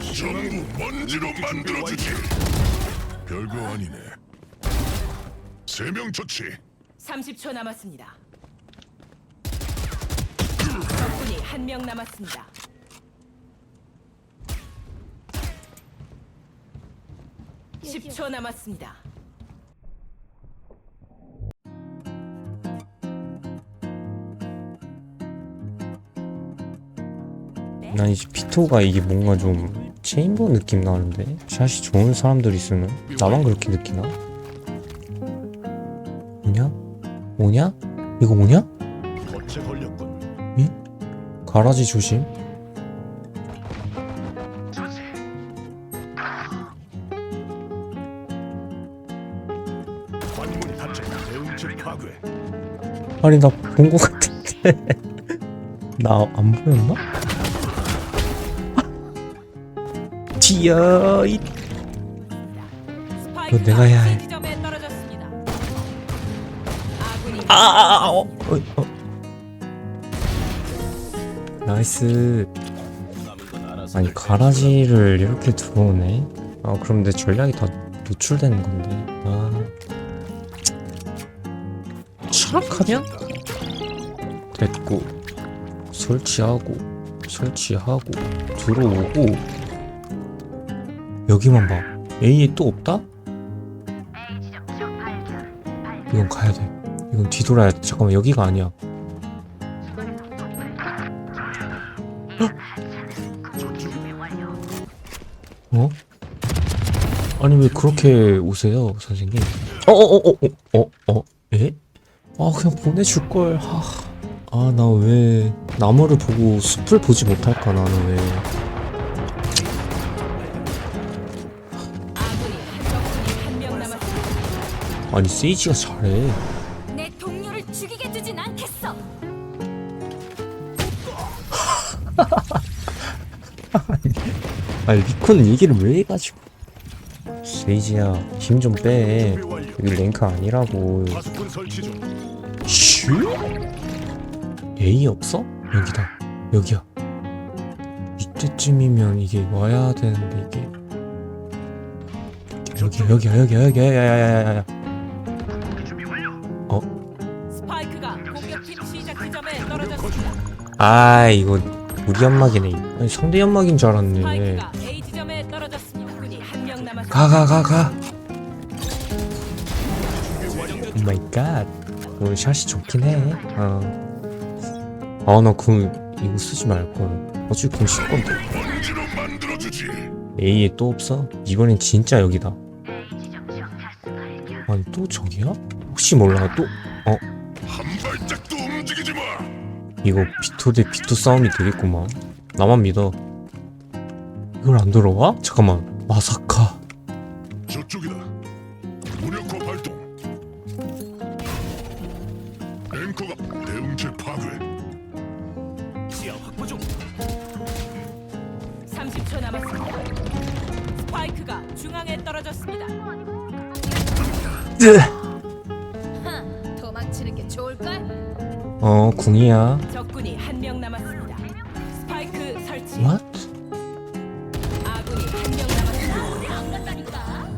전부 먼지로 만들어주지. 별거 아니네. 세 명 처치. 30초 남았습니다. 적군이 한 명 남았습니다. 여기요. 10초 남았습니다. 난 이제 피토가 이게 뭔가 좀 체인버 느낌 나는데 샷이 좋은 사람들이 쓰는 나만 그렇게 느끼나? 뭐냐? 뭐냐? 이거 뭐냐? 거체 걸렸군. 가라지 조심. 아니 나 본 거 같은데 나 안 보였나? 디어 이 스파이크가 내가 해야 해. 아, 아, 아, 어. 어, 어. 나이스 아니 가라지를 이렇게 들어오네 아 그럼 내 전략이 다 노출되는 건데 아 추락하면 됐고 설치하고 설치하고 들어오고 여기만 봐 A에 또 없다? 이건 가야 돼 이건 뒤돌아야 돼 잠깐만 여기가 아니야 어? 아니 왜 그렇게 오세요 선생님? 어어어어어어 어, 어, 에? 아 그냥 보내줄 걸. 아 나 왜 나무를 보고 숲을 보지 못할까 나는 왜? 아니 세이지가 잘해. 내 동료를 죽이게 두진 않겠어. 아니 리코는 얘기를 왜 해가지고? 세이지야 힘 좀 빼. 여기 랭크 아니라고. 파수꾼 설치 중. 슈? A 없어? 여기다. 여기야. 이때쯤이면 이게 와야 되는데 이게. 여기 여기야 여기야 여기야 야야야야야. 아 이거 우리 연막이네. 아니 상대 연막인 줄 알았네. 스파이크가 A 지점에 떨어졌습니다. 군이 한 명 남았습니다. 가 가 가 가. 오 마이 갓. 오늘 샷이 좋긴 해. 어. 아나그 이거 쓰지 말 걸. 어차피 공 10건데. 먼지로 만들어주지. A에 또 없어? 이번엔 진짜 여기다. 아니 또 저기야? 혹시 몰라 또 한 발짝도 움직이지 마. 이거 비토 대 비토 싸움이 되겠구만. 나만 믿어. 이걸 안 들어와? 잠깐만. 마사카. 저쪽이다. 무력화 발동. 앵커가 대응체 파괴. 지하 확보 중. 30초 남았습니다. 스파이크가 중앙에 떨어졌습니다. 흥, 어 궁이야. 적군이 한 명 남았습니다. 스파이크 설치. What? 아군이 한 명 남았습니다.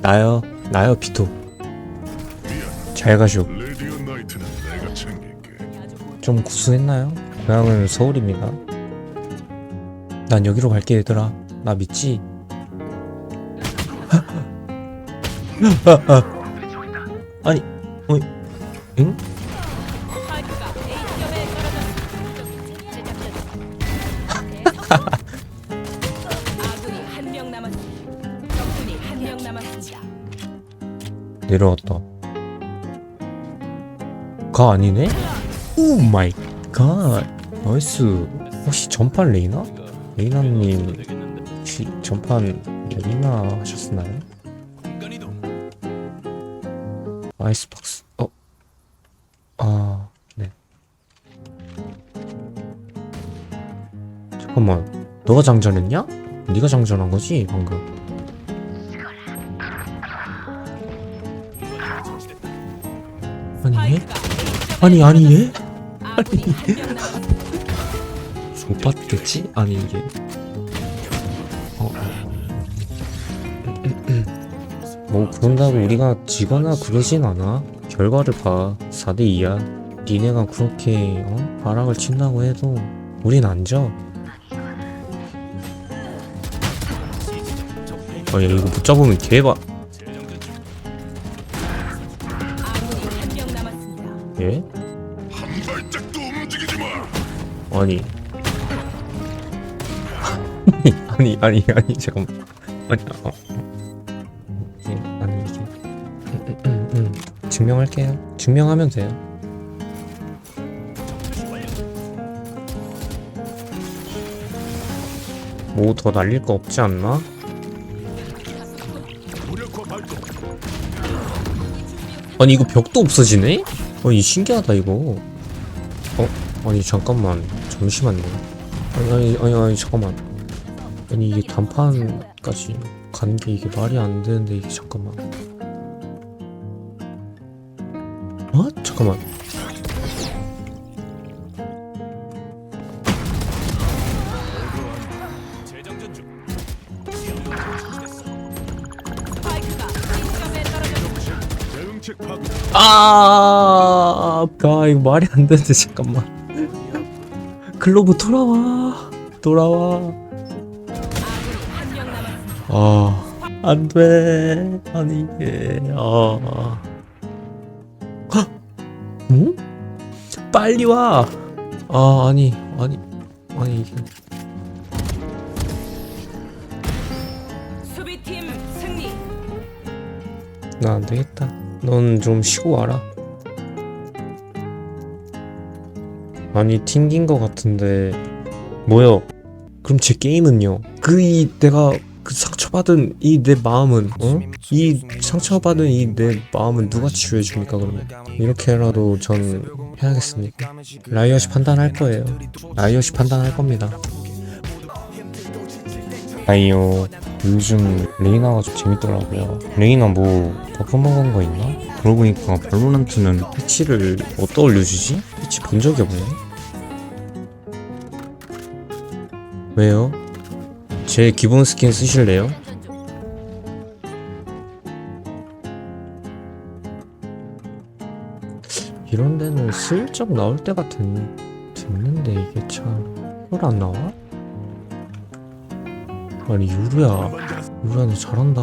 나요. 나요 비토. 잘 가쇼. 레디오 나이트는 내가 챙길게. 좀 구수했나요? 고향은 서울입니다. 난 여기로 갈게 얘들아. 나 믿지? 아니, 어이, 응? 내려왔다. 가 아니네? 오 마이 갓. 나이스. 혹시 전판 레이나? 레이나님 혹시 전판 레이나 하셨나요? 아이스박스. 어? 아, 네. 잠깐만. 너가 장전했냐? 네가 장전한 거지 방금. 아니 아니 얘? 남았습니다. 못 봤겠지? 아니 이게 어 어. 뭐 그런다고 우리가 지거나 그러진 않아. 결과를 봐. 4대 2야. 니네가 그렇게 어? 바락을 친다고 해도 우린 안 져. 아, 야, 이거 못 잡으면 개봐. 예? 한 발짝도 움직이지 마. 아니. 아니, 아니, 아니, 잠깐만. 아니, 어. 예, 아니, 이게. 음, 음, 음. 증명할게요. 증명하면 돼요. 뭐 더 날릴 거 없지 않나? 아니 이거 벽도 없어지네? 아니 신기하다 이거. 어? 아니 잠깐만. 잠시만요. 아니 아니 아니, 아니 잠깐만. 아니 이게 단판까지 간 게 이게 말이 안 되는데 이게 잠깐만. 어? 잠깐만. 스 아, 아 이거 말이 안 되는데 잠깐만 글로브 돌아와 돌아와. 아, 안 돼. 아니, 이게, 아. 헉! 응? 빨리 와! 아, 아니, 아니, 아니, 이게. 수비팀 승리. 나 안 되겠다. 넌 좀 쉬고 와라. 아니, 튕긴 거 같은데. 뭐요? 그럼 제 게임은요? 그, 이, 내가, 그 상처받은 이 내 마음은, 어? 이 상처받은 이 내 마음은 누가 치유해 줍니까, 그러면? 이렇게라도 전 해야겠습니까? 라이엇이 판단할 거예요. 라이엇이 판단할 겁니다. 아이요. 요즘 레이나가 좀 재밌더라고요. 레이나 뭐 바꿔먹은 거 있나? 그러고 보니까 발로란트는 패치를 어디다 올려주지? 패치 본 적이 없네. 왜요? 제 기본 스킨 쓰실래요? 이런 데는 슬쩍 나올 때가 됐, 됐는데 이게 참 이걸 안 나와? 아니 유루야 유루야 너 잘한다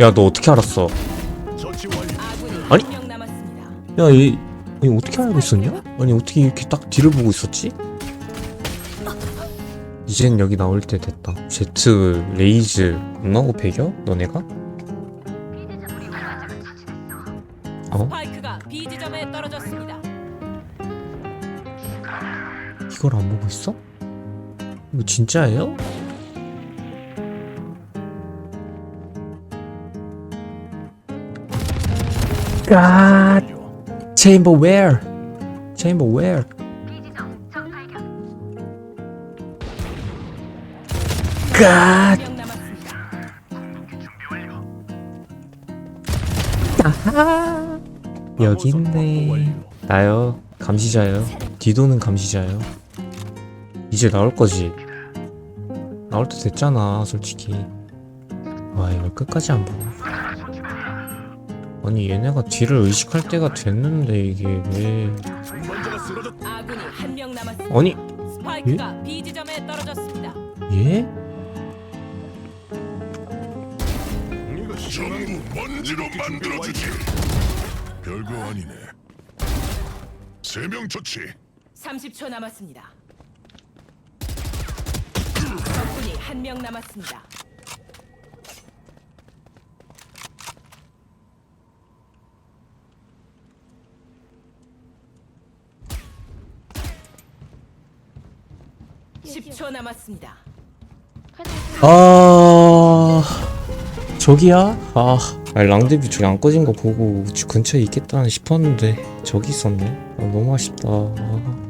야 너 어떻게 알았어 아니. 한명 남았습니다. 야, 얘, 아니, 어떻게 알고 있었냐? 아니, 어떻게 이렇게 딱 뒤를 보고 있었지? 이젠 여기 나올 때 됐다. 제트, 레이즈, 안 나오고 배겨? 너네가? 어? 이걸 안 보고 있어? 이거 진짜예요? 갓! 체인버 웨어! 체인버 웨어! 갓! 남았습니다. 여기 있네. 나요. 감시자요. 디도는 감시자요. 이제 나올 거지. 나올 때 됐잖아, 솔직히. 와, 이걸 끝까지 안 보네. 아니, 얘네가 뒤를 의식할 때가 됐는데, 이게 왜. 동반자가 쓰러졌. 아군이 한 명 남았습니다. 아니, 스파이크가 B 지점에 떨어졌습니다. 얘? 전부 먼지로 만들어주지. 별거 아니네. 세 명 처치. 30초 남았습니다. 적군이 한 명 남았습니다. 십초 남았습니다. 아. 저기야? 아. 아니, 랑데뷰 저기 안 꺼진 거 보고 집 근처에 있겠다 싶었는데, 저기 있었네. 아, 너무 아쉽다. 아.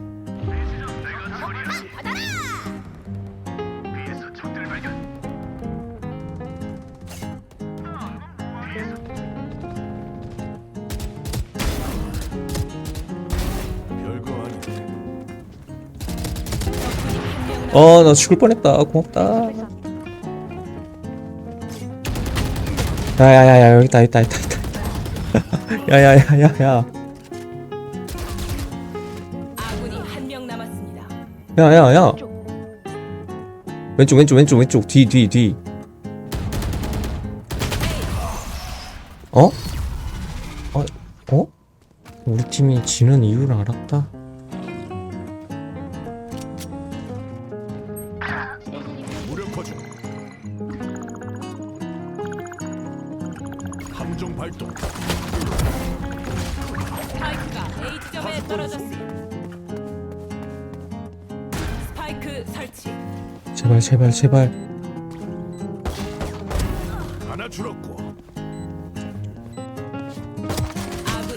어, 나 죽을 뻔했다. 고맙다. 야야야야 여기 있다 있다 있다 있다. 야야야야야. 아군이 한 명 남았습니다. 야야야. 왼쪽 왼쪽 왼쪽 왼쪽 뒤 뒤 뒤. 어? 어? 어? 우리 팀이 지는 이유를 알았다. 제발 제발 제발. 하나 줄었고.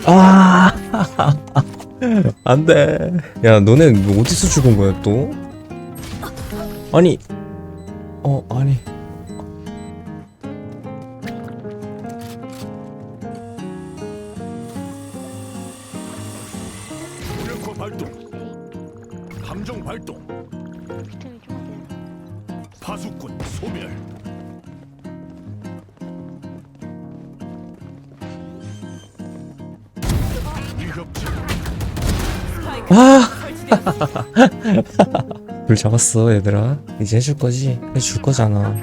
아. 안돼. 야 너네 어디서 죽은 거야 또? 아니. 어 아니. 무력화 발동. 함정 발동. 파수꾼 소멸. 위협지. 아. 잡았어 얘들아. 이제 해줄 거지? 해줄 거잖아.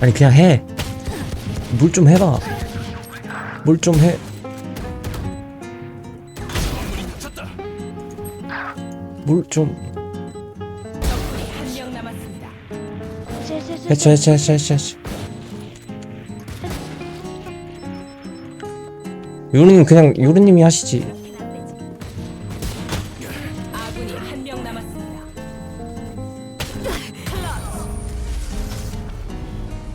아니 그냥 해. 물 좀 해봐. 물 좀 해. 물좀 해쳐 해쳐 해쳐 해쳐 해쳐. 요르님 그냥 요르님이 하시지. 아군이 한 명 남았습니다.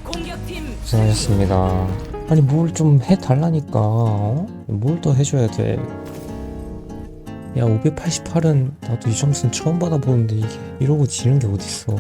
공격팀 고생하셨습니다. 아니 뭘 좀 해달라니까. 어? 뭘더 해줘야 돼. 야 588은 나도 이 점수는 처음 받아보는데 이게 이러고 지는 게 어딨어.